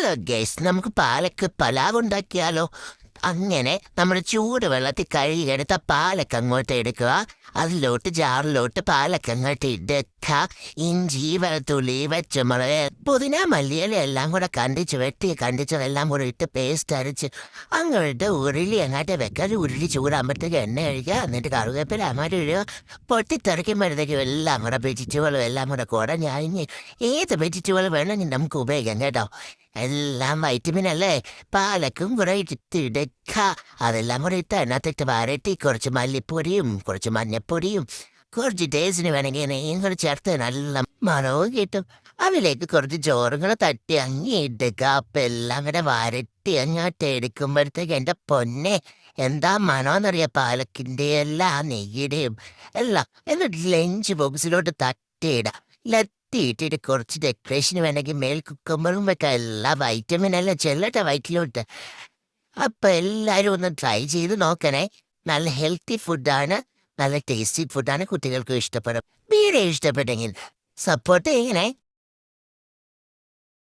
Hello guys നമുക്ക് പാലക്ക് പലാവ് ഉണ്ടാക്കിയാലോ? അങ്ങനെ നമ്മൾ ചൂട് വെള്ളത്തിൽ കഴുകിയെടുത്ത പാലക്ക് അങ്ങോട്ട് എടുക്കുക. അതിലോട്ട് ജാറിലോട്ട് പാലക്ക് അങ്ങോട്ട് ഇടുക ഇഞ്ചി വെളുത്തുള്ളി വെച്ചുമുളക് പുതിന മല്ലിയില എല്ലാം കൂടെ കണ്ടിച്ച് വെട്ടി കണ്ടിച്ച് എല്ലാം കൂടെ ഇട്ട് പേസ്റ്റ് അരച്ച് അങ്ങോട്ട് ഉരുളി അങ്ങോട്ട് വെക്കാതെ ഉരുളി ചൂടാകുമ്പോഴത്തേക്ക് എണ്ണ ഒഴിക്കുക. എന്നിട്ട് കറുകപ്പില അങ്ങോട്ട് ഇടുക. പൊട്ടിത്തെറിക്കുമ്പോഴത്തേക്കും എല്ലാം കൂടെ വെജിറ്റബിളും എല്ലാം കൂടെ കുടഞ്ഞ് ഏത് വെജിറ്റബിൾ വേണമെങ്കിൽ നമുക്ക് ഉപയോഗിക്കാം കേട്ടോ. എല്ലാം വൈറ്റമിൻ അല്ലേ പാലക്കും കൂടെ ഇട്ടിടക്ക അതെല്ലാം കൂടെ ഇട്ട് അതിനകത്തിട്ട് വരട്ടി കുറച്ച് മല്ലിപ്പൊടിയും കുറച്ച് മഞ്ഞപ്പൊടിയും കുറച്ച് ടേസ്റ്റിന് വേണമെങ്കിൽ നെയ്യും കൂടെ ചേർത്ത് നല്ല മണവും കിട്ടും. അതിലേക്ക് കുറച്ച് ചോറും കൂടെ തട്ടി അങ്ങി ഇടുക. അപ്പം എല്ലാം കൂടെ വരട്ടി അങ്ങോട്ട് എടുക്കുമ്പോഴത്തേക്ക് എന്റെ പൊന്നെ എന്താ മണമെന്നറിയാം പാലക്കിന്റെ എല്ലാ നെയ്യുടെയും എല്ലാം. എന്നിട്ട് ലഞ്ച് ബോക്സിലോട്ട് തട്ടിയിടാം ലത്തിയിട്ടിട്ട് കുറച്ച് ഡെക്കറേഷന് വേണമെങ്കിൽ മേൽ കുക്കുമ്പറും വെക്കാം. എല്ലാ വൈറ്റമിൻ എല്ലാം ചെല്ലട്ടെ വയറ്റിലോട്ട്. അപ്പൊ എല്ലാരും ഒന്ന് ട്രൈ ചെയ്ത് നോക്കണേ. നല്ല ഹെൽത്തി ഫുഡാണ് നല്ല ടേസ്റ്റി ഫുഡാണ് കുട്ടികൾക്കും ഇഷ്ടപ്പെടും. വീഡിയോ ഇഷ്ടപ്പെട്ടെങ്കിൽ സപ്പോർട്ട് ചെയ്യണേ.